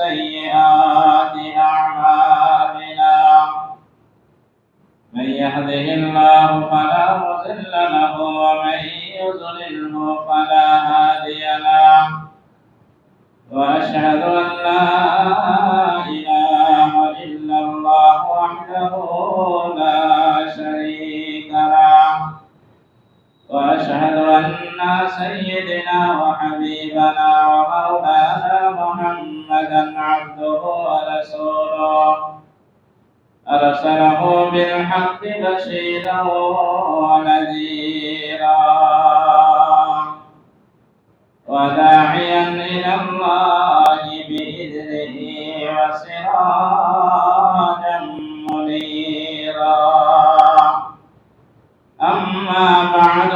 सही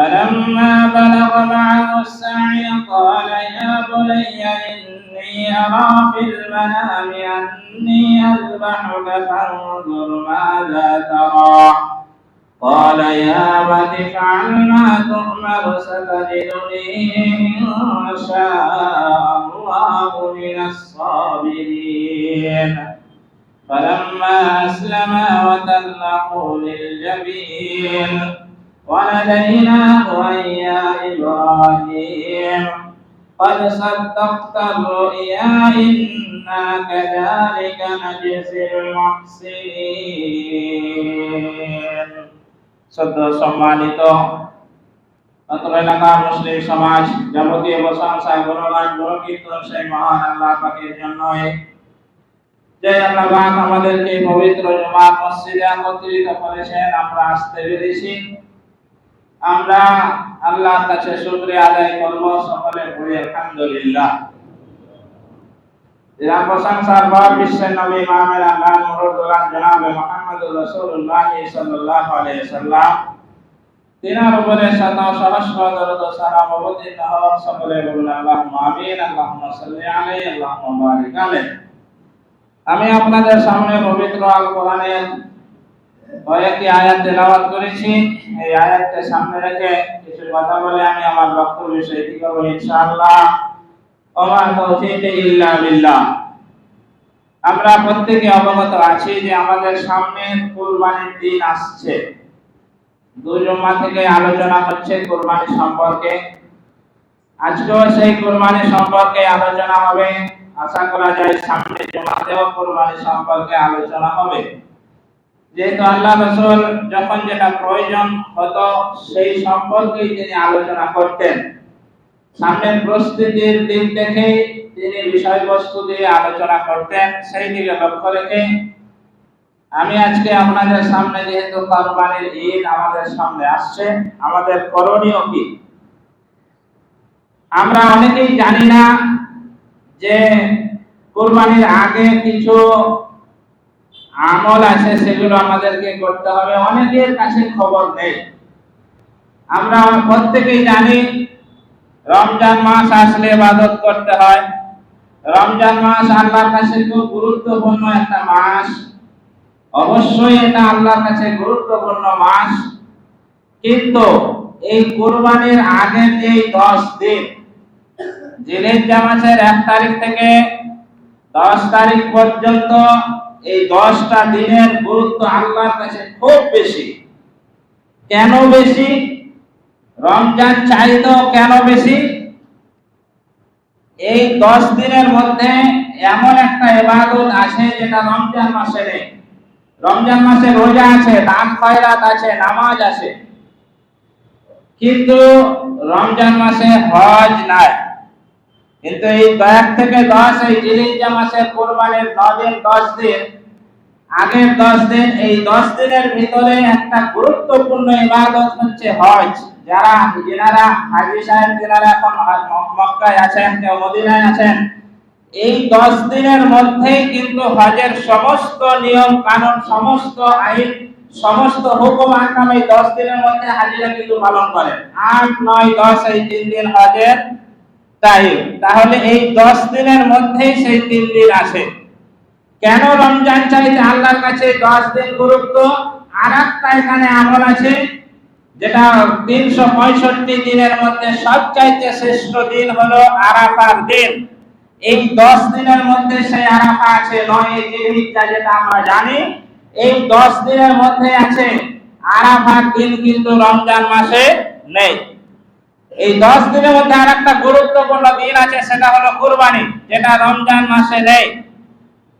فلما بلغ معه السعي قال يا بني إني أرى في المنام أني أذبحك فانظر ماذا ترى. قال يا أبت افعل ما تؤمر ستجدني إن شاء الله من الصابرين. فلما أسلما وتله للجبين وناديناه أن يا إبراهيم قد صدقت الرؤيا إنا كذلك نجزي المحسنين সদ্য সম্মানিত অত্র এলাকার মুসলিম সমাজ যাবতীয় প্রশংসা গুণগান গুণকীর্তন সেই মহান আল্লাহ পাকের জন্য যে আল্লাহ পাক আমাদেরকে পবিত্র জুমার মসজিদে একত্রিত করেছেন আমরা আসতে পেরেছি আমরা আল্লাহর কাছে শুকরিয়া আদায় করব সকলে পড়ি আলহামদুলিল্লাহ। এরা প্রশংসার পর বিশ্বের নবী আল্লাহ সাল্লাম। তিনার উপরে শত সহস্র দরুদ সালাম অবতীর্ণ হোক সকলে বলুন, আল্লাহুম্মা আমিন, আল্লাহুম্মা সাল্লি আলাইহি আমি আপনাদের সামনে পবিত্র আল কোরআনের কয়েকটি আয়াত তেলাওয়াত করেছি। এই আয়াতকে সামনে রেখে কিছু কথা বলে আমি আমার বক্তব্য শেষ করব ইনশাআল্লাহ? ওমা তৌফিক ইল্লা বিল্লাহ। আমরা প্রত্যেকে অবগত আছি যে আমাদের সামনে কুরবানির দিন আসছে। দুই জমা থেকে আলোচনা হচ্ছে কুরবানি সম্পর্কে। আজকেও সেই কুরবানি সম্পর্কে আলোচনা হবে। আশা করা যায় সামনে জমাতেও কুরবানি সম্পর্কে আলোচনা হবে। যেহেতু আল্লাহ রসুল যখন যেটা প্রয়োজন হতো, সেই সম্পর্কেই তিনি আলোচনা করতেন। সামনের প্রস্তুতির দিক থেকে তিনি বিষয়বস্তু দিয়ে আলোচনা করতেন। সেই দিকে লক্ষ্য রেখে আমি আজকে আপনাদের সামনে যেহেতু কোরবানির ঈদ আমাদের সামনে আসছে, আমাদের করণীয় কি? আমরা অনেকেই জানি না যে কোরবানির আগে কিছু আমল আছে, সেগুলো আমাদেরকে করতে হবে। অনেকের কাছে খবর নেই। আমরা প্রত্যেকেই জানি, রমজান মাস আসলে ইবাদত করতে হয়। রমজান মাস আল্লাহর কাছে খুব গুরুত্বপূর্ণ একটা মাস। অবশ্যই এটা আল্লাহর কাছে গুরুত্বপূর্ণ মাস। কিন্তু এই কোরবানির আগের যে দশ দিন জিলেজ্জা মাসের এক তারিখ থেকে দশ তারিখ পর্যন্ত এই দশটা দিনের গুরুত্ব আল্লাহর কাছে খুব বেশি। কেন বেশি? রমজান চাইতেও কেন বেশি? এই দশ দিনের মধ্যে এমন একটা ইবাদত আছে যেটা রমজান মাসে নেই। রমজান মাসে রোজা আছে, দান খয়রাত আছে, নামাজ আছে। কিন্তু রমজান মাসে হজ নাই। কিন্তু এই এক থেকে দশ, এই জিলিজা মাসের কোরবানির নদিন দশ দিন। আগের দশ দিন, এই দশ দিনের ভিতরে একটা গুরুত্বপূর্ণ ইবাদত হচ্ছে হজ। যারা যেনারা হাজি সাহেব যেনারা এখন মক্কায় আছেন, কেউ মদিনায় আছেন, এই দশ দিনের মধ্যেই কিন্তু হজের সমস্ত নিয়ম কানুন, সমস্ত আইন, সমস্ত হুকুম আহকাম এই দশ দিনের মধ্যে হাজিরা কিন্তু পালন করেন। আট, নয়, দশ এই তিন দিন হজের টাইম তাহলে এই দশ দিনের মধ্যেই সেই তিন দিন আসে। কেন রমজান চাইতে আল্লাহর কাছে দশ দিন গুরুত্ব? আর একটা এখানে আমল আছে, যেটা তিনশো পঁয়ষট্টি দিনের মধ্যে সবচাইতে শ্রেষ্ঠ দিন হলো আরাফার দিন। এই দশ দিনের মধ্যে সেই আরাফা আছে, নয় জিলহিজ্জা যেটা আমরা জানি। এই দশ দিনের মধ্যে আছে, আরাফার দিন কিন্তু রমজান মাসে নেই। এই দশ দিনের মধ্যে আর একটা গুরুত্বপূর্ণ দিন আছে, সেটা হলো কুরবানি, যেটা রমজান মাসে নেই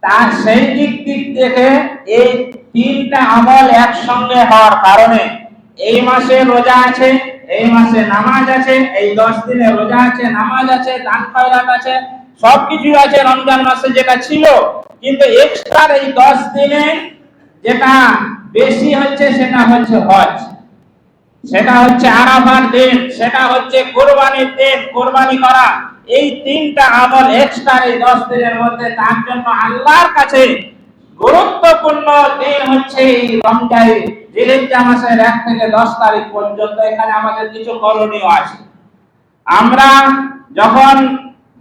তার সেই দিক দিক থেকে এই তিনটা আমল একসঙ্গে হওয়ার কারণে এই মাসে রোজা আছে, এই মাসে নামাজ আছে, এই দশ দিনে রোজা আছে, নামাজ আছে, দান খয়রাত আছে সবকিছু আছে রমজান মাসে যেটা ছিল। কিন্তু এক্সট্রা এই দশ দিনে যেটা বেশি হচ্ছে, সেটা হচ্ছে হজ। সেটা হচ্ছে আরাফার দিন, সেটা হচ্ছে কোরবানির দিন, কোরবানি করা। এই তিনটা আমল এক্সট্রা এই দশ দিনের মধ্যে, তার জন্য আল্লাহর কাছে গুরুত্বপূর্ণ দিন হচ্ছে এই রমজান। জিলিজ্জা মাসের এক থেকে দশ তারিখ পর্যন্ত এখানে আমাদের কিছু করণীয় আছে। আমরা যখন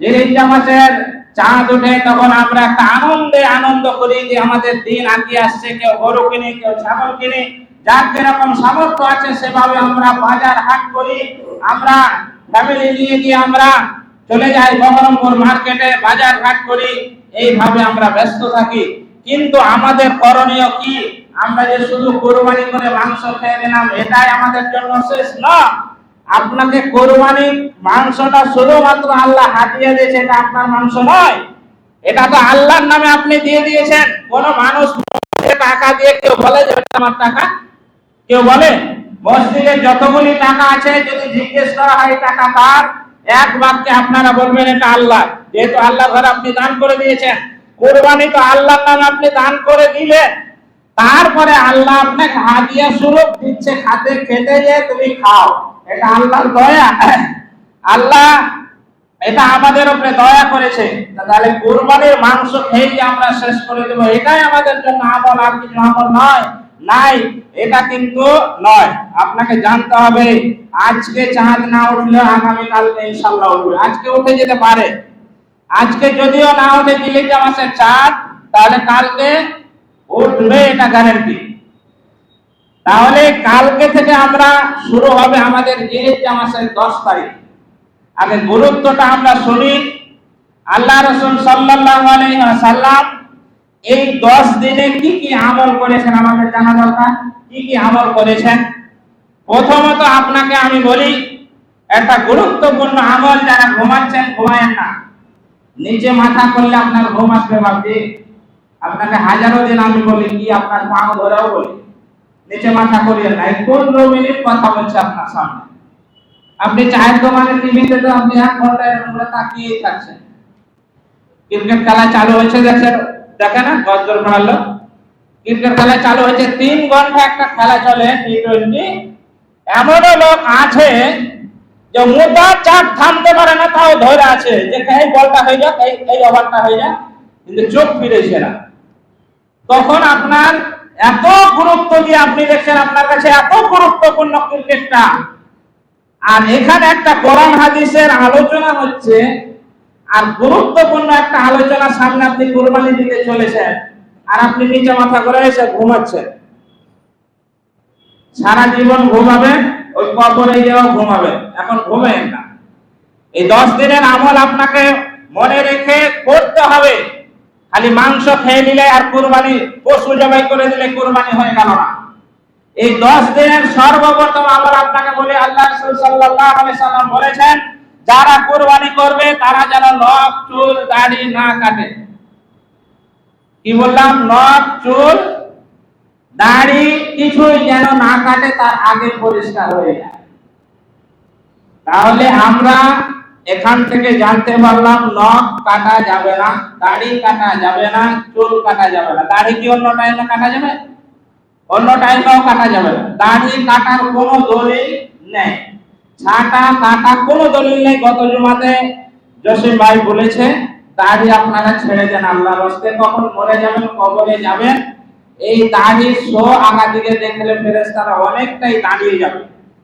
জিলিজ্জা মাসের চাঁদ উঠে, তখন আমরা একটা আনন্দে আনন্দ করি যে আমাদের দিন আগে আসছে, কেউ গরু কিনে, কেউ ছাগল কিনে। যার যেরকম সামর্থ্য আছে, সেভাবে আমরা বাজার হাট করি। আমরা ফ্যামিলি নিয়ে গিয়ে আমরা চলে যাই বহরমপুর মার্কেটে বাজার ঘাট করি। এইভাবে আমরা ব্যস্ত থাকি। কিন্তু আমাদের করণীয় কি? আমরা যে শুধু কোরবানি করে মাংস খেয়ে নিলাম, এটাই আমাদের জন্য শেষ না। আপনাকে কোরবানি মাংসটা শুধুমাত্র আল্লাহ হাতিয়ে দিয়েছে, এটা আপনার মাংস নয়। এটা তো আল্লাহর নামে আপনি দিয়ে দিয়েছেন। কোন মানুষ টাকা দিয়ে কেউ বলে যে আমার টাকা কেউ বলে মসজিদে যতগুলি টাকা আছে, যদি জিজ্ঞেস করা হয় টাকা কার? এক বাক্যে আপনারা বলবেন, এটা আল্লাহ। যেহেতু আল্লাহ ঘরে আপনি দান করে দিয়েছেন। কোরবানি তো আল্লাহর নামে আপনি দান করে দিলেন তারপরে আল্লাহ আপনাকে হাদিয়া স্বরূপ দিচ্ছে খাতে খেতে যে তুমি খাও। এটা আল্লাহর দয়া। আল্লাহ এটা আমাদের উপরে দয়া করেছে। তাহলে কোরবানির মাংস খেয়ে আমরা শেষ করে দেবো। এটাই আমাদের জন্য আমল, আর কিছু আমল নয়। নাই, এটা কিন্তু নয়। আপনাকে জানতে হবে, আজকে চাঁদ না উঠলে আগামী কালকে ইনশাল্লাহ উঠবে। আজকে উঠে যেতে পারে। আজকে যদিও না উঠে জিলিজা মাসের চাঁদ, তাহলে কালকে উঠবে এটা গ্যারেন্টি তাহলে কালকে থেকে আমরা শুরু হবে আমাদের জিলিজা মাসের দশ তারিখ। আগে গুরুত্বটা আমরা শুনি। আল্লাহ রসুল সাল্লাল্লাহু আলাইহি ওয়াসাল্লাম এই দশ দিনে কি কি আমল করেছেন আমাদের জানা দরকার? কি কি আমল করেছেন? প্রথমত আপনাকে আমি বলি, একটা গুরুত্বপূর্ণ আমল যারা ঘুমাচ্ছেন, ঘুমায়েন না। নিচে মাথা করলে আপনার ঘুম আসবে ভাবছি। আপনাকে হাজারো দিন আমি বলি, কি আপনার পাও ধরেও বলি। নিচে মাথা করিয়ে নাই পনেরো মিনিট কথা বলছে আপনার সামনে। আপনি চায়ের দোকানে টিভিতে তো আপনি এক ঘণ্টা তাকিয়েই থাকছেন। ক্রিকেট খেলা চালু হয়েছে দেখছেন? দেখে না? গজর মারলো ক্রিকেট খেলা চালু হয়েছে। তিন ঘণ্টা একটা খেলা চলে টি টোয়েন্টি এমনও লোক আছে যে মোটা চাপ থামতে পারে না, তাও ধরে আছে। যে এই বলটা হয়ে যাক, এই এই ওভারটা হয়ে যাক, কিন্তু চোখ ফিরেছে না। তখন আপনার এত গুরুত্ব দিয়ে আপনি দেখছেন আপনার কাছে এত গুরুত্বপূর্ণ ক্রিকেটটা। আর এখানে একটা কোরআন হাদিসের আলোচনা হচ্ছে আর গুরুত্বপূর্ণ একটা আলোচনা সামনে আপনি কোরবানি দিতে চলেছেন। আর আপনি নিচে মাথা করে এসে ঘুমাচ্ছেন। সারা জীবন ঘুমাবেন, ওই কবরে গিয়েও ঘুমাবেন। এখন ঘুমেন না। এই দশ দিনের আমল আপনাকে মনে রেখে করতে হবে। খালি মাংস খেয়ে নিলে আর কুরবানি, পশু জবাই করে দিলে কুরবানি হয়ে গেল না। এই দশ দিনের সর্বপ্রথম আমল আপনাকে বলে আল্লাহ আলাইহি সাল্লাম বলেছেন যারা কুরবানি করবে, তারা যেন নখ, চুল, দাড়ি না কাটে। কি বললাম? নখ, চুল, দাড়ি কিছুই যেন না কাটে, তার আগে পরিষ্কার হয়ে যায়। তাহলে আমরা এখান থেকে জানতে পারলাম, নখ কাটা যাবে না, দাড়ি কাটা যাবে না, চুল কাটা যাবে না। দাড়ি কি অন্য টাইমে কাটা যাবে? অন্য টাইমেও কাটা যাবে না। দাড়ি কাটার কোনো দলিল নেই। ছাটা, কাটা, কোনো দলিল নেই। গত জুমাতে জসিম ভাই বলেছে দাড়ি আপনারা ছেড়ে দেন আল্লাহ রস্তে কখন মরে যাবেন, কবরে যাবেন, এই দাড়ির শো আগা দিকে দেখলে ফেরেশতারা অনেকটাই দাঁড়িয়ে যাবে।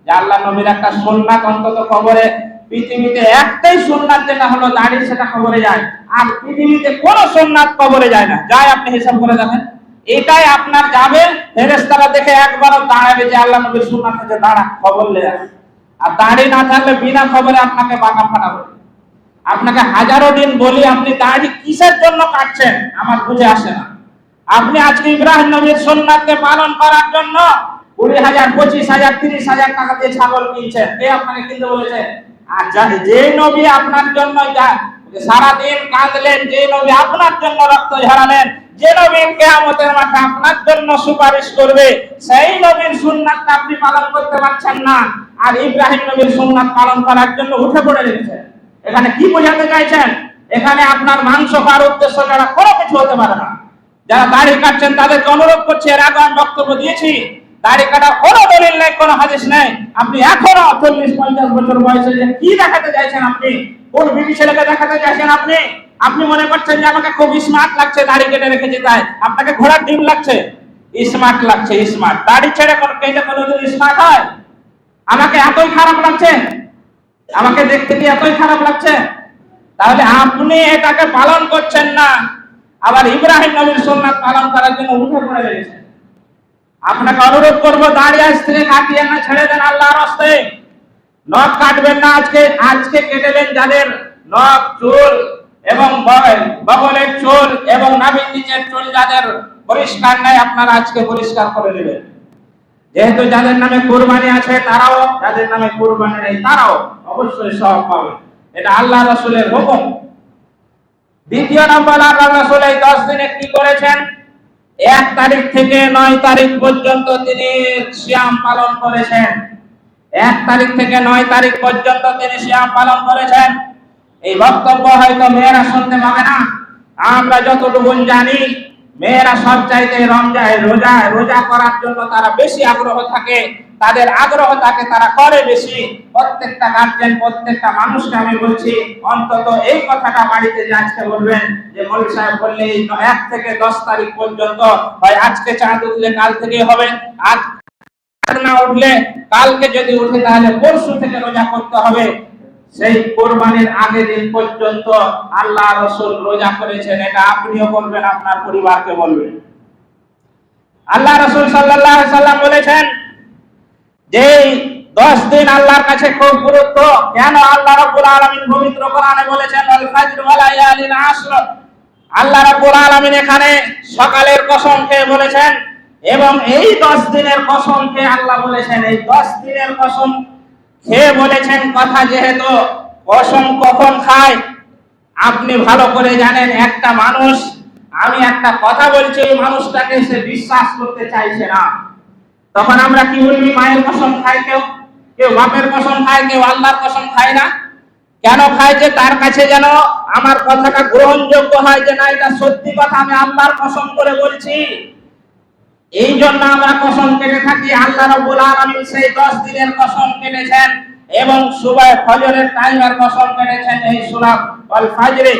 যে আল্লাহ নবীর একটা সুন্নাত, অন্তত কবরে, পৃথিবীতে একটাই সুন্নাত যেটা হলো দাড়ি সেটা কবরে যায়। আর পৃথিবীতে কোনো সুন্নাত কবরে যায় না। যায় আপনি হিসাব করে দেখেন। এটাই আপনার যাবে, ফেরেশতারা দেখে একবারও দাঁড়াবে যে আল্লাহ নবীর সুন্নাত থেকে দাঁড়া, খবর লে আর দাড়ি না থাকলে বিনা খবরে আপনাকে বাঁকা ফাটাবে আপনাকে হাজারো দিন বলি, আপনি দাড়ি কিসের জন্য কাটছেন? আমার বুঝে আসে না। আপনি আজকে ইব্রাহিম নবীর সুন্নাতকে পালন করার জন্য কুড়ি হাজার, পঁচিশ হাজার, তিরিশ হাজার টাকা দিয়ে ছাগল কিনছেন। কে আপনাকে কিনতে বলেছে? আর যে নবী আপনার জন্য সারাদিন কাঁদলেন, যে নবী আপনার জন্য রক্ত ঝরালেন যে নবী কেয়ামতের মাঠে আপনার জন্য সুপারিশ করবে, সেই নবীর সুন্নাতটা আপনি পালন করতে পারছেন না। আর ইব্রাহিম নবীর সুন্নাত পালন করার জন্য উঠে পড়ে লেগেছেন এখানে কি বোঝাতে চাইছেন? এখানে আপনার মাংস খাওয়ার উদ্দেশ্য ছাড়া কোনো কিছু হতে পারে না। যারা দাড়ি কাটছেন, তাদেরকে অনুরোধ করছি, এর আগে আমি বক্তব্য দিয়েছি, দাড়ি কাটা কোনো দলিল নেই, কোনো হাদিস নেই। আপনি এখনও চল্লিশ, পঞ্চাশ বছর বয়সে কি দেখাতে চাইছেন আপনি? কোন বিবি ছেলেকে দেখাতে চাইছেন আপনি? আপনি মনে করছেন যে আমাকে খুব স্মার্ট লাগছে দাড়ি কেটে রেখেছি তাই? আপনাকে ঘোড়ার ডিম লাগছে? স্মার্ট লাগছে স্মার্ট দাড়ি ছেড়ে কেটে কোনোদিন স্মার্ট হয়, আমাকে এতই খারাপ লাগছে? আমাকে দেখতে কি এতই খারাপ লাগছে? তাহলে আপনি এটাকে পালন করছেন না। আবার ইব্রাহিম নবীর সুন্নাত পালন করার জন্য উঠে পড়ে লেগেছেন আপনাকে অনুরোধ করব দাঁড়িয়ে থেকে কাটিয়ে না ছেড়ে দেন আল্লাহর হস্তে। নখ কাটবেন না আজকে আজকে কেটে দেন যাদের নখ, চুল। এবং বগলের চুল এবং নাভির নিচের চুল যাদের পরিষ্কার নাই, আপনারা আজকে পরিষ্কার করে নেবেন। যেহেতু যাদের নামে কুরবানি আছে, তারাও, যাদের নামে কুরবানি নেই, তারাও অবশ্যই সব পাবে এটা আল্লাহ রসুলের হুকুম। দ্বিতীয় নম্বর, আল্লাহ রসুল এই দশ দিনে কি করেছেন? এক তারিখ থেকে নয় তারিখ পর্যন্ত তিনি শ্যাম পালন করেছেন। এক তারিখ থেকে নয় তারিখ পর্যন্ত তিনি শ্যাম পালন করেছেন। এই বক্তব্য হয়তো মেয়েরা শুনতে পাবে না। আমরা যতটুকু জানি, মেয়েরা সব চাইতে রমজায় রোজা রোজা করার জন্য তারা বেশি আগ্রহ থাকে, তাদের আগ্রহ থাকে তারা করে বেশি। প্রত্যেকটা গার্জেন প্রত্যেকটা মানুষকে আমি বলছি, অন্তত এই কথাটা বাড়িতে যে আজকে বলবেন, যে মৌলী সাহেব বললে এক থেকে দশ তারিখ পর্যন্ত, হয় আজকে চাঁদ উঠলে কাল থেকে হবে। আজ না উঠলে, কালকে যদি উঠে তাহলে পরশু থেকে রোজা করতে হবে। সেই কোরবানির আগে দিন পর্যন্ত আল্লাহ রসুল রোজা করেছেন, এটা আপনিও বলবেন, আপনার পরিবারকে বলবেন। আল্লাহ রসুল আলাইহি সাল্লাম বলেছেন যে দশ দিন আল্লাহর কাছে খুব গুরুত্ব, কেন আল্লাহ রাব্বুল আলামিন পবিত্র কোরআনে বলেছেন আল ফাজর ওয়া লায়ালিন আশর আল্লাহ রাব্বুল আলামিন এখানে সকালের কসম খেয়ে বলেছেন, এবং এই দশ দিনের কসম খেয়ে আল্লাহ বলেছেন, এই দশ দিনের কসম খেয়ে বলেছেন কথা যেহেতু কসম কখন খায়? আপনি ভালো করে জানেন, একটা মানুষ, আমি একটা কথা বলছি, ওই মানুষটাকে সে বিশ্বাস করতে চাইছে না। তখন আমরা কি বলবি মায়ের কসম খায় কেউ? কেউ বাপের কসম খায়, কেউ আল্লাহর কসম খায় না? কেন খায় যে তার কাছে যেন আমার কথাটা গ্রহণযোগ্য হয় যে না, এটা সত্যি কথা, আমি আল্লাহর কসম করে বলছি। এই জন্য আমরা কসম কেটে থাকি, আল্লাহ রাব্বুল আলামিন সেই 10 দিনের কসম কেটেছেন এবং সুবাহ ফজরের টাইমের কসম কেটেছেন এই সূরা আল ফাজরে।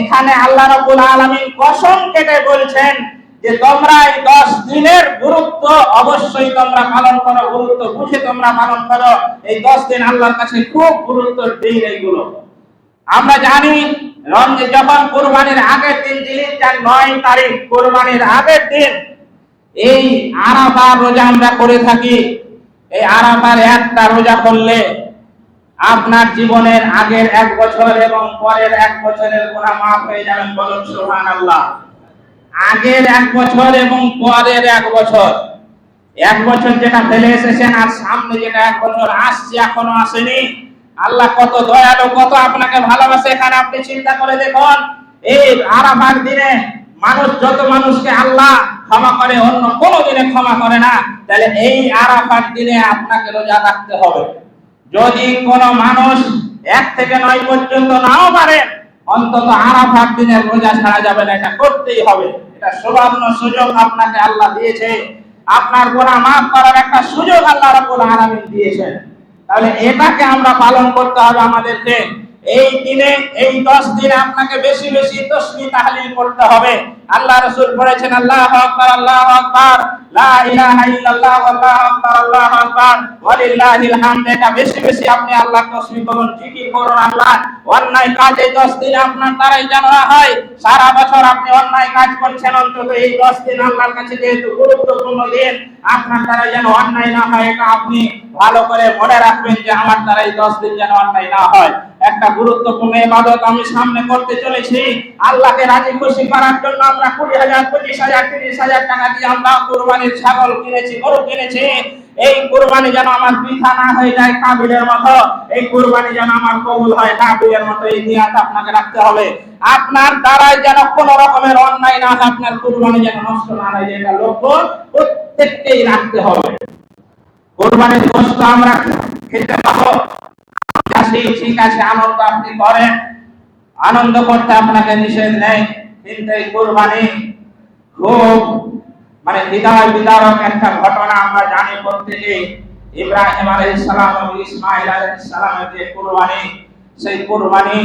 এখানে আল্লাহ রাব্বুল আলামিন কসম কেটে বলছেন যে, তোমরা এই 10 দিনের গুরুত্ব অবশ্যই তোমরা পালন করো, গুরুত্ব বুঝে তোমরা পালন করো। এই 10 দিন আল্লাহর কাছে খুব গুরুত্ব দিন এইগুলো। আমরা জানি, রমজান যখন কুরবানির আগের দিন জিলহজ্জার 9 তারিখ, কুরবানির আগের দিন এই আরাফার রোজা আমরা করে থাকি। এই আরাফার একটা রোজা করলে আপনার জীবনের আগের এক বছর এবং পরের এক বছরের গুনাহ মাফ হয়ে যাবেন বলুন সুবহানাল্লাহ। আগের এক বছর এবং পরের এক বছর। এক বছর যেটা ফেলে এসেছেন আর সামনে যেটা এক বছর আসছে, এখনও আসেনি। আল্লাহ কত দয়ালু, কত আপনাকে ভালোবাসে, এখানে আপনি চিন্তা করে দেখুন। এই আরাফার দিনে মানুষ যত মানুষকে আল্লাহ ক্ষমা করে, অন্য কোনো দিনে ক্ষমা করে না, তাহলে এই আরাফার দিনে আপনাকে রোজা রাখতে হবে। যদি কোনো মানুষ এক থেকে নয় পর্যন্ত নাও পারে, অন্তত আরাফার দিনের রোজা ছাড়া যাবে না, এটা করতেই হবে। এটা সুবর্ণ সুযোগ আপনাকে আল্লাহ দিয়েছে। আপনার গোনা মাফ করার একটা সুযোগ আল্লাহ রাব্বুল আলামিন দিয়েছেন। তাহলে এটাকে আমরা পালন করতে হবে আমাদেরকে। এই দিনে, এই দশ দিনে আপনাকে বেশি বেশি তসমি তাহলিল করতে হবে। আল্লাহ রাসূল বলেছেন, আল্লাহু আকবার আল্লাহু আকবার, লা ইলাহা ইল্লাল্লাহ, আল্লাহু আকবার আল্লাহু আকবার। ওয়ালিল্লাহিল হামদ, এটা বেশি বেশি আপনি আল্লাহ তসমি করুন করুন আল্লাহ। অন্যায় কাজে দশ দিন আপনার দ্বারাই যেন না হয়, সারা বছর আপনি অন্যায় কাজ করছেন, অন্তত এই দশ দিন আল্লাহর কাছে যেহেতু গুরুত্বপূর্ণ দিন, আপনার যেন অন্যায় না হয়, এটা আপনি ভালো করে মনে রাখবেন যে আমার দ্বারা এই দশ দিন যেন অন্যায় না হয়। একটা গুরুত্বপূর্ণ ইবাদত আমি সামনে করতে চলেছি। আল্লাহকে রাজি খুশি করার জন্য আমরা কুড়ি হাজার, পঁচিশ হাজার, তিরিশ হাজার টাকা দিয়ে আমরা কোরবানির ছাগল কিনেছি, গরু কিনেছি। এই কোরবানি যেন আমার বৃথা না হয়ে যায় কাবিলের মতো। এই কোরবানি যেন আমার কবুল হয় কাবিলের মতো। এই নিয়াত আপনাকে রাখতে হবে। আপনার দ্বারাই যেন কোন রকমের অন্যায় না হয়, আপনার কোরবানি যেন নষ্ট না হয় এটা লক্ষ্য প্রত্যেককেই রাখতে হবে। কোরবানির গোশত আমরা খেতে পাবো। ঠিক আছে, আনন্দ আপনি করেন। আনন্দ করতে আপনাকে নিষেধ নেই, কিন্তু এই কোরবানি খুব মানে হৃদয় বিদারক একটা ঘটনা আমরা জানি প্রত্যেকে ইব্রাহিম আলাইহিস সালাম এবং ইসমাইল আলাইহিস সালামের যে কোরবানি, সেই কোরবানি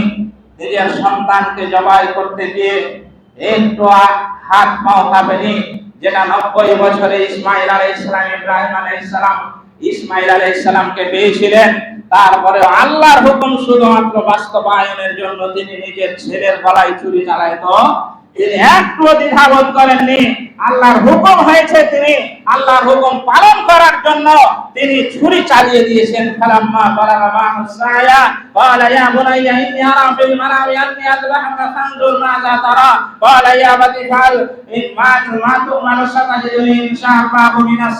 নিজের সন্তানকে জবাই করতে গিয়ে একটু হাত পাও কাঁপেনি যেটা নব্বই বছরে ইসমাইল আলাইহিস সালাম ইব্রাহিম আলাইহিস সালাম ইসমাইল আলাইহিস সালামকে পেয়েছিলেন। তারপরে আল্লাহর হুকুম শুধুমাত্র বাস্তবায়নের জন্য তিনি নিজের ছেলের গলায় চুরি চালাইত তিনি একটু দ্বিধাবোধ করেননি। আল্লাহর হুকুম হয়েছে তিনি। আল্লাহর হুকুম পালন করার জন্য তিনি ছুরি চালিয়ে দিয়েছেন। ফালাম্মা মা হুসায়া বুনাইয়া ইন্নী আরা ফিল মানামি মাযা তারা। ক্বালা বাতি ফাল ইন মা মা তু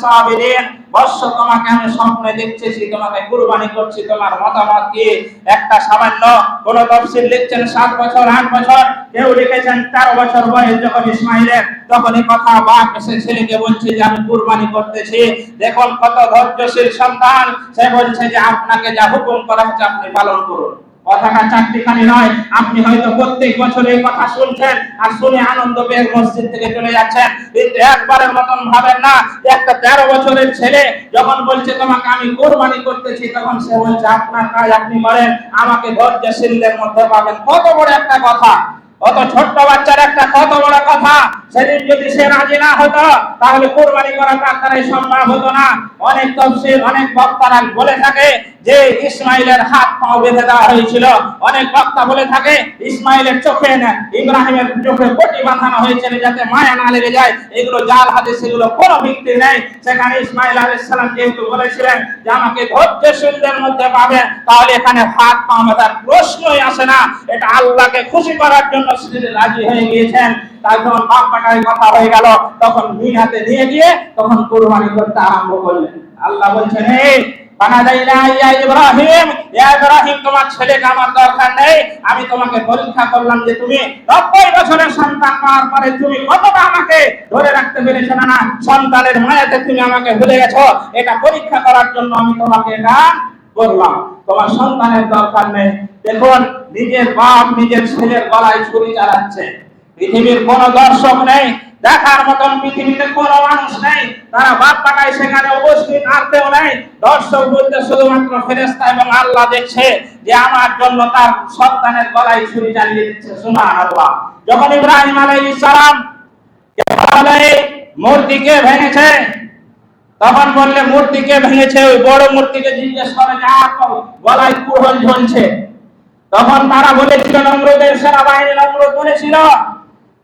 সাবিরিন। বর্ষ তোমাকে আমি স্বপ্নে দেখতেছি তোমাকে কুরবানি করছি। তোমার মতামত কি? একটা সামান্য কোন তফসিল লিখছেন সাত বছর, আট বছর। কেউ লিখেছেন তেরো বছর বয়স যখন ইসমাইলের তখন এই কথা বাপ এসে ছেলেকে বলছে যে, আমি কুরবানি করতেছি। দেখুন কত ধৈর্যশীল সন্তান। সে বলছে যে, আপনাকে যা হুকুম করা হচ্ছে, আপনি পালন করুন। কথাটা চারটিখানি নয়। আপনি হয়তো প্রত্যেক বছর এই কথা শুনছেন আর শুনে আনন্দ পেয়ে মসজিদ থেকে চলে যাচ্ছেন। কিন্তু একবারের মতন ভাবেন না, একটা তেরো বছরের ছেলে যখন বলছে, তোমাকে আমি কোরবানি করতেছি, তখন সে বলছে, আপনার কাজ আপনি করেন, আমাকে ধৈর্যশীলদের মধ্যে পাবেন। কত বড় একটা কথা। অত ছোট্ট বাচ্চার একটা কত বড় কথা। সেদিন যদি সে রাজি না হতো, তাহলে কোরবানি করা তার দ্বারাই সম্ভব হতো না। অনেক তফসিল, অনেক বক্তারা বলে থাকে যে ইসমাইলের হাত পাও বেঁধে দেওয়া হয়েছিল, অনেক বক্তা বলে থাকে, ইসমাইলের চোখে না, ইব্রাহিমের চোখে পটি বাঁধানো হয়েছিল যাতে মায়া না লেগে যায়। এগুলো জাল হাদিস এগুলো কোনো ভিত্তি নেই। সেখানে ইসমাইল আলাইহিস সালাম যেহেতু বলেছিলেন যে, আমাকে ধৈর্যশীলদের মধ্যে পাবেন তাহলে এখানে হাত পা বাঁধার প্রশ্নই আসে না। এটা আল্লাহকে খুশি করার জন্য রাজি হয়ে গিয়েছেন। তাই যখন বাপ পাটায় কথা হয়ে গেল, তখন দুই হাতে নিয়ে গিয়ে তখন কোরবানি করতে আরম্ভ করলেন। আল্লাহ বলছেন, এই তোমার ছেলেকে আমার দরকার নেই আমি তোমাকে পরীক্ষা করলাম যে তুমি 90 বছরের সন্তান পাওয়ার পরে তুমি কতটা আমাকে ধরে রাখতে পেরেছ না। সন্তানের মায়াতে তুমি আমাকে গেছো এটা পরীক্ষা করার জন্য আমি তোমাকে এটা তোমার সন্তানের দরকার নেই দেখুন, নিজের বাপ নিজের ছেলের গলায় ছুরি চালাচ্ছে। পৃথিবীর কোন দর্শক নেই দেখার মতন পৃথিবীতে কোনো মানুষ নেই। তারা বাপ পাঠায় সেখানে উপস্থিত, আর কেউ নেই। দর্শক বলতে শুধুমাত্র ফেরেস্তা এবং আল্লাহ দেখছে যে আমার জন্য তার সন্তানের গলায় ছুরি চালিয়ে দিচ্ছে। সুমান আল্লাহ যখন ইব্রাহিম আলাইহিস সালাম মূর্তিকে ভেঙেছে, তখন বললে, মূর্তিকে ভেঙেছে, ওই বড় মূর্তিকে জিজ্ঞেস করে, যে গলায় কুহল ঝলছে। তখন তারা বলেছিল, নমরুদের সেনাবাহিনী নমরুদ বলেছিল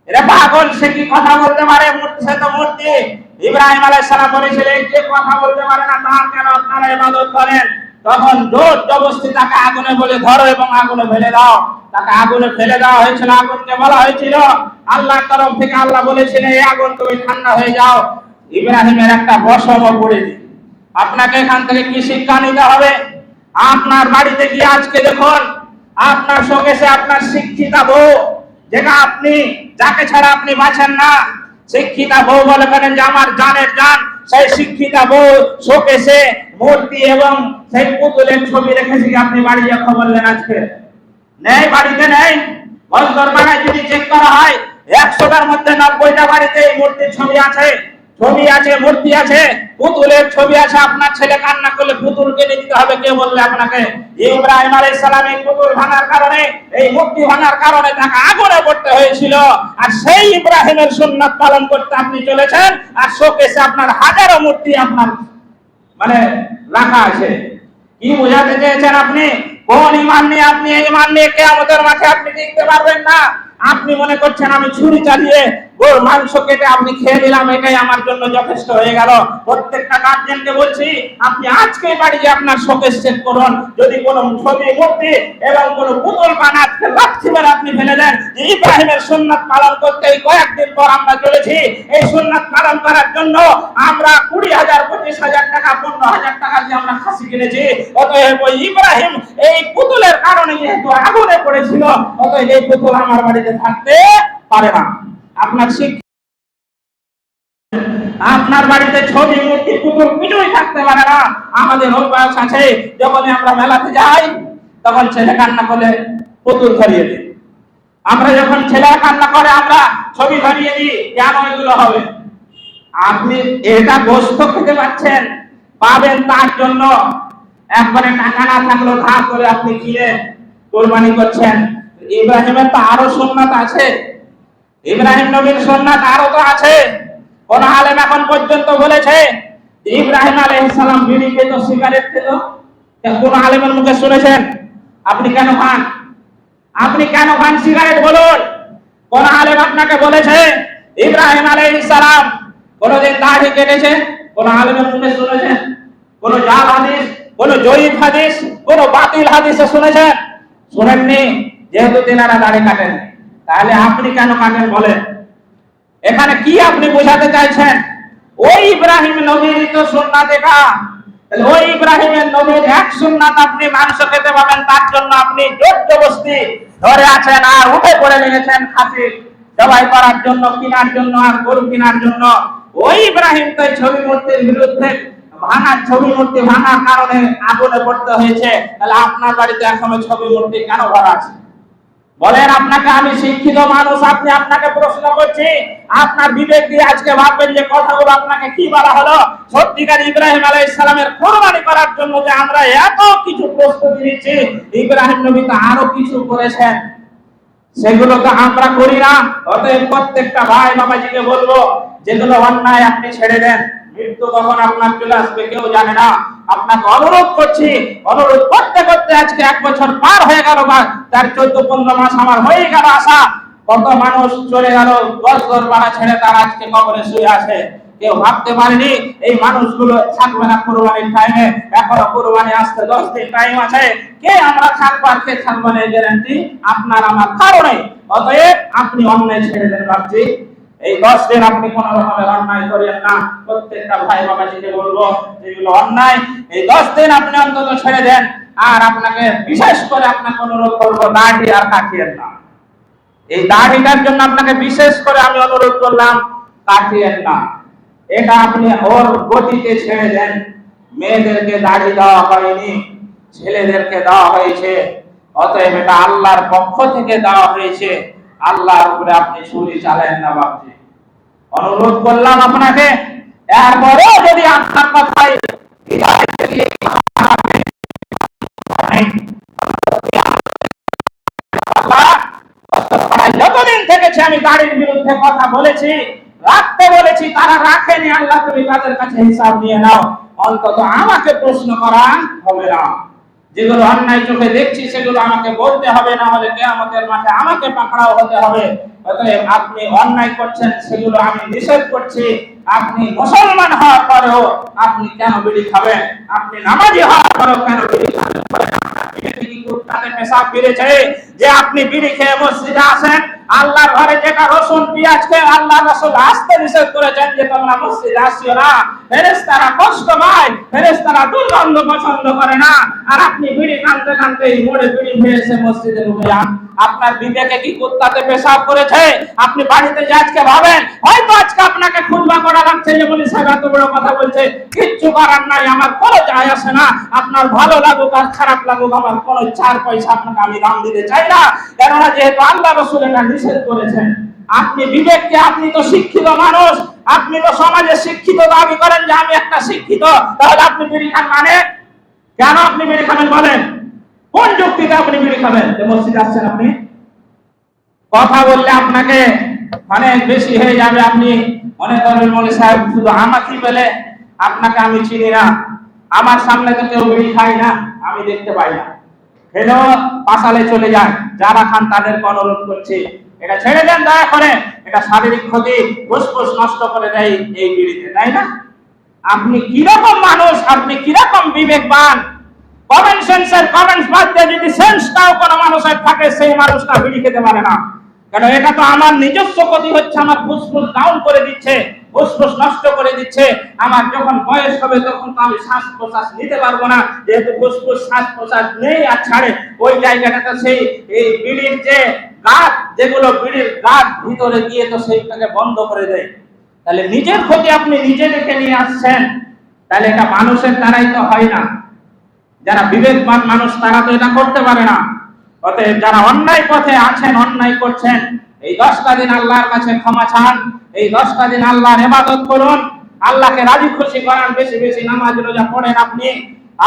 এরা পাগল, সে কি কথা বলতে পারে? মূর্তি, সে তো মূর্তি। ইব্রাহিম আলাইহিস সালাম বলেছিলেন যে কথা বলতে পারে না তার কেন আপনারা ইবাদত করেন? তখন জোর জবস্তি তাকে আগুনে বলে ধরো এবং আগুনে ফেলে দাও। তাকে আগুনে ফেলে দেওয়া হয়েছিল, আগুনকে বলা হয়েছিল। আল্লাহর তরফ থেকে আল্লাহ বলেছিলেন, এই আগুন তুমি ঠান্ডা হয়ে যাও। ইব্রাহিমের একটা বসম পড়ে দিই আপনাকে এখান থেকে কি শিক্ষা নিতে হবে? আপনার বাড়িতে গিয়ে আজকে দেখুন, আপনার শোকেসে আপনার শিক্ষিতা বউ যেটা আপনি, যাকে ছাড়া আপনি বাঁচেন না, শিক্ষিতা বউ বলে করেন যে আমার জানের জান, সেই শিক্ষিতা বউ শোকেসে মূর্তি এবং সেই পুতুলের ছবি রেখেছি আপনি বাড়ি যা খবর নেন আজকে। নেই, বাড়িতে নেই। বন্দর বাড়ায় যদি চেক করা হয়, একশোটার মধ্যে নব্বইটা বাড়িতে এই মূর্তির ছবি আছে। ছবি আছে, মূর্তি আছে, পুতুলের ছবি আছে, আপনার ছেলে কান্না করলে পুতুল কিনে দিতে হবে, কে বললে আপনাকে? ইব্রাহিম আলাইহিস সালাম এই পুতুল ভাঙার কারণে, এই মূর্তি ভাঙার কারণে তাকে আগুনে পড়তে হয়েছিল। আর সেই ইব্রাহিমের সুন্নাত পালন করতে আপনি চলেছেন, আর শোকেসে আপনার হাজারো মূর্তি আপনার মানে রাখা আছে। কি বোঝাতে চেয়েছেন আপনি? কোন ইমান নিয়ে আপনি এই ইমান নিয়ে কেয়ামতের মাঠে আপনি টিকতে পারবেন না। আপনি মনে করছেন আমি ছুরি চালিয়ে গোর মাংস কেটে আপনি খেয়ে নিলাম, এটাই আমার জন্য যথেষ্ট হয়ে গেল। প্রত্যেকটা গার্জেনকে বলছি, আপনি আজকে বাড়ি গিয়ে আপনার শোকেস চেক করুন। যদি কোনো ছবি, মূর্তি এবং কোনো পুতুল আপনি ফেলে দেন ইব্রাহিমের সুন্নাত পালন করতে এই কয়েকদিন পর আমরা চলেছি, এই সুন্নাত পালন করার জন্য আমরা কুড়ি হাজার, পঁচিশ হাজার টাকা, পনেরো হাজার টাকা দিয়ে আমরা খাসি কিনেছি। অতএব ওই ইব্রাহিম এই পুতুলের কারণে যেহেতু আগুনে পড়েছিল, অতএব এই পুতুল আমার বাড়িতে থাকতে পারে না। আপনার আপনার বাড়িতে ছবি, মূর্তি, পুতুল কিছুই থাকতে পারে না। আমাদের অভ্যাস আছে, যখনই আমরা মেলাতে যাই, তখন ছেলে কান্না করে পুতুল ধরিয়ে দিই। আমরা যখন ছেলেরা কান্না করে, আমরা ছবি ধরিয়ে দিই, কেন এগুলো হবে? আপনি এটা গোস্ত খেতে পাচ্ছেন, পাবেন তার জন্য। একবারে টাকা না থাকলেও ধার করে আপনি কিনে কোরবানি করছেন। ইব্রাহিমের তো আরও সোননাথ আছে। ইব্রাহিম নবীর সোননাথ আরও তো আছে। কোন আলেম এখন পর্যন্ত বলেছে, ইব্রাহিম আলাইহিস সালাম বিড়ি খেত সিগারেট খেত কোন আলেমের মুখে শুনেছেন? আপনি কেন খান? আপনি কেন খান সিগারেট বলুন। কোন আলেম আপনাকে বলেছে, ইব্রাহিম আলাইহিস সালাম কোনদিন দাড়ি কেটেছে? কোন আলেমের মুখে শুনেছেন? কোন জাল হাদিস, কোন জয়ীফ হাদিস, কোন বাতিল হাদিসে শুনেছেন? শুনেননি, যেহেতু তিনারা দাড়ি কাটেন তাহলে আপনি কেন কাটেন বলেন? এখানে কি আপনি বোঝাতে চাইছেন? ওই ইব্রাহিম নবীর তো সুন্নাত এটা তাহলে ওই ইব্রাহিমের নবীর এক সুন্নাত আপনি মাংস খেতে পাবেন, তার জন্য আপনি জোর জবস্তি ধরে আছেন আর উঠে পড়ে লেগেছেন খাসি জবাই করার জন্য, কেনার জন্য আর গরু কেনার জন্য। ওই ইব্রাহিম তো ছবি মূর্তির বিরুদ্ধে ভাঙার ছবি মূর্তি ভাঙার কারণে আগুনে পড়তে হয়েছে। তাহলে আপনার বাড়িতে এখনও ছবি মূর্তি কেন ভরা আছে? বলেন, আপনাকে আমি শিক্ষিত মানুষ, আপনি আপনাকে প্রশ্ন করছি, আপনার বিবেক দিয়ে আজকে ভাববেন যে কথাগুলো আপনাকে কি বলা হলো? সত্যিকার ইব্রাহিম আলাইহিস সালামের কোরবানি করার জন্য যে আমরা এত কিছু প্রস্তুতি নিচ্ছি ইব্রাহিম নবী তো আরও কিছু করেছেন। সেগুলো তো আমরা করি না। অতএব প্রত্যেকটা ভাই বাবাজিকে বলব, যেগুলো অন্যায় আপনি ছেড়ে দেন। মৃত্যু কখন আপনার চলে আসবে, কেউ জানে না। আপনাকে অনুরোধ করছি, অনুরোধ করতে করতে আজকে এক বছর পার হয়ে গেল বা তার চোদ্দ পনেরো মাস আমার হয়ে গেল আসা কত মানুষ চলে গেল, দশ ছেড়ে তারা আজকে কবরে শুয়ে আছে। কেউ ভাবতে পারেনি, এই মানুষগুলো থাকবে না কোরবানির টাইমে এখনও কোরবানি আসতে দশ দিন টাইম আছে। কে আমরা থাকব আর কে থাকব না গ্যারান্টি আপনার আমার কারণে। অতএব আপনি অন্যায় ছেড়ে দেন ভাবছি এই দশ দিন আপনি কোন রকমের অন্যায় করেন না, প্রত্যেকটা ভাই বাবাজিকে বলব যেগুলো অন্যায়। এই দশ দিন আপনি অন্তত ছেড়ে দেন, আর আপনাকে বিশেষ করে আপনাকে অনুরোধ করব, দাঁড়ি আর কাটিয়েন না। এই দাড়িটার জন্য আপনাকে বিশেষ করে আমি অনুরোধ করলাম কাটিয়েন না। এটা আপনি ওর গতিতে ছেড়ে দেন। মেয়েদেরকে দাড়ি দেওয়া হয়নি, ছেলেদেরকে দেওয়া হয়েছে। অতএব এটা আল্লাহর পক্ষ থেকে দেওয়া হয়েছে। আল্লাহর উপরে আপনি ছুরি চালেন না, বাপজি। অনুরোধ করলাম আপনাকে। এরপরেও যদি আপনার কথায় যতদিন থেকেছে আমি গাড়ির বিরুদ্ধে কথা বলেছি, রাখতে বলেছি, তারা রাখেনি, আল্লাহ তুমি তাদের কাছে হিসাব নিয়ে নাও। অন্তত আমাকে প্রশ্ন করা হবে না। যেগুলো অন্যায় চোখে দেখছি, সেগুলো আমাকে বলতে হবে না। হলে আমাদের মাঠে আমাকে পাকড়াও হতে হবে। অতএব আপনি অন্যায় করছেন, সেগুলো আমি নিষেধ করছি। আপনি মুসলমান হওয়ার পরেও আপনি কেন বিড়ি খাবেন? আপনি নামাজি হওয়ার পরেও কেন বিড়ি খাবেন? যে আপনি বিড়ি খেয়ে মসজিদে আসেন আল্লাহর ঘরে যেটা রসুন, পেঁয়াজ খেয়ে আল্লাহ রসুল আসতে নিষেধ করেছেন যে তোমরা মসজিদে আসিও না। ফেরেস তারা কষ্ট পায় ফেরেস তারা দুর্গন্ধ পছন্দ করে না। আর আপনি বিড়ি কানতে কানতে মোড়ে বিড়ি হয়েছে মসজিদে ঢুকে যান। আপনার বিবেকে কি কুত্তাতে পেশাব করেছে? আপনি বাড়িতে যে আজকে ভাবেন, হয়তো আজকে আপনাকে খুলবা করা লাগছে যে বলি সাহেব এত বড় কথা বলছে। কিচ্ছু করার নাই, আমার কোনো যায় আসে না। আপনার ভালো লাগুক আর খারাপ লাগুক, আমার কোনো চার পয়সা আপনাকে আমি দাম দিতে চাই না। কেননা যেহেতু আল্লাহ রসুল এটা নিষেধ করেছেন, আপনি বিবেককে, আপনি তো শিক্ষিত মানুষ, আপনি তো সমাজে শিক্ষিত, দাবি করেন যে আমি একটা শিক্ষিত। তাহলে আপনি বিড়ি খান মানে? কেন আপনি বিড়ি বলেন? কোন যুক্তিতে আপনি বিড়ি খাবেন যে মসজিদ আসছেন আপনি? কথা বললে আপনাকে অনেক বেশি হয়ে যাবে। আপনি মনে করবেন মনে সাহেব, শুধু আমাকে পেলে আপনাকে আমি চিনি না। আমার সামনে তো কেউ বিড়ি খায় না, আমি দেখতে পাই না। খেলেও পাশালে চলে যান। যারা খান তাদেরকে অনুরোধ করছি, এটা ছেড়ে দেন দয়া করে। এটা শারীরিক ক্ষতি, ফুসফুস নষ্ট করে দেয় এই বিড়িতে তাই না? আপনি কীরকম মানুষ, আপনি কীরকম বিবেকবান? কমন সেন্সের কমেন্টস বাদ দিয়ে যদি সেন্সটাও কোনো মানুষের থাকে, সেই মানুষটা বিড়ি খেতে পারে না। কারণ এটা তো আমার নিজস্ব ক্ষতি হচ্ছে, আমার ফুসফুস ডাউন করে দিচ্ছে, ফুসফুস নষ্ট করে দিচ্ছে। আমার যখন বয়স হবে, তখন তো আমি শ্বাস প্রশ্বাস নিতে পারব না। যেহেতু ফুসফুস শ্বাস প্রশ্বাস নেই আর ছাড়ে, ওই জায়গাটাতে সেই, এই বিড়ির যে গাছ যেগুলো বিড়ির গাছ ভিতরে গিয়ে তো সেইটাকে বন্ধ করে দেয়। তাহলে নিজের ক্ষতি আপনি নিজে ডেকে নিয়ে আসছেন। তাহলে এটা মানুষের দ্বারাই তো হয় না। যারা বিবেকবান মানুষ, তারা তো এটা করতে পারে না। অতএব যারা অন্যায় পথে আছেন, অন্যায় করছেন, এই দশটা দিন আল্লাহর কাছে ক্ষমা চান, এই দশটা দিন আল্লাহর ইবাদত করুন। আল্লাহকে রাজি খুশি করান বেশি বেশি নামাজ রোজা পড়েন আপনি।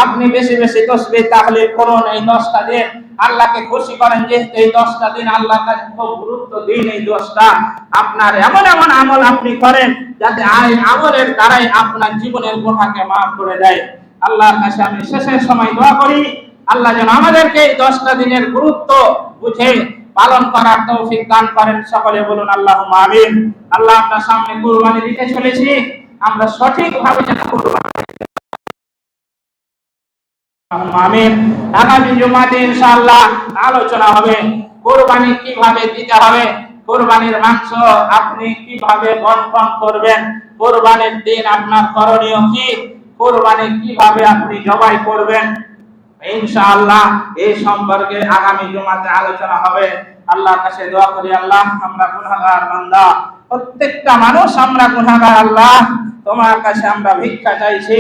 আপনি বেশি বেশি তসবিহ তাহলিল করুন এই দশটা দিন। আল্লাহকে খুশি করেন যেহেতু এই দশটা দিন আল্লাহর কাছে খুব গুরুত্ব দিন এই দশটা। আপনার এমন এমন আমল আপনি করেন যাতে আমলের দ্বারাই আপনার জীবনের গুণাকে মাফ করে দেয়। আল্লাহর কাছে আমি শেষের সময় দোয়া করি। আল্লাহ যেন আমাদেরকে এই দশটা দিনের গুরুত্ব বুঝে পালন করার তৌফিক দান করেন। সকলে বলুন আল্লাহ আমিন। আল্লাহ আপনার সামনে কুরবানি দিতে চলেছি। আমরা সঠিকভাবে যেন কুরবানি আমিন। আগামী জুমাতে ইনশাআল্লাহ আলোচনা হবে, কোরবানি কীভাবে দিতে হবে, কোরবানির মাংস আপনি কীভাবে বন্টন করবেন, কোরবানির দিন আপনার করণীয় কি? কোরবানি কীভাবে আপনি জবাই করবেন? ইনশাআল্লাহ এই সম্পর্কে আগামী জুমাতে আলোচনা হবে। আল্লাহর কাছে দোয়া করি, আল্লাহ, আমরা গুনাহগার বান্দা। প্রত্যেকটা মানুষ আমরা গুনাহগার, আল্লাহ, তোমার কাছে আমরা ভিক্ষা চাইছি।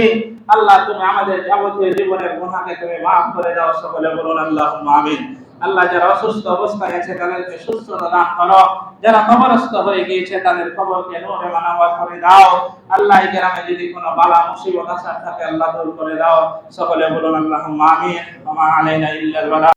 আল্লাহ, তুমি আমাদের যাবতীয় জীবনের গুনাহকে তুমি মাফ করে দাও, সকলে বলুন আল্লাহ আমিন। আল্লাহ যারা অসুস্থ অবস্থায় আছে, তাদেরকে সুস্থতা দান করো। যারা কবরস্থ হয়ে গিয়েছে, তাদের খবরকে নূরে মানাবার করে দাও। আল্লাহ গ্রামে যদি কোনো বালা মুসিবত আসার থাকে, আল্লাহ দূর করে দাও। সকলে বলুন আল্লাহ মামিন আমা আলাইনা ইল্লাল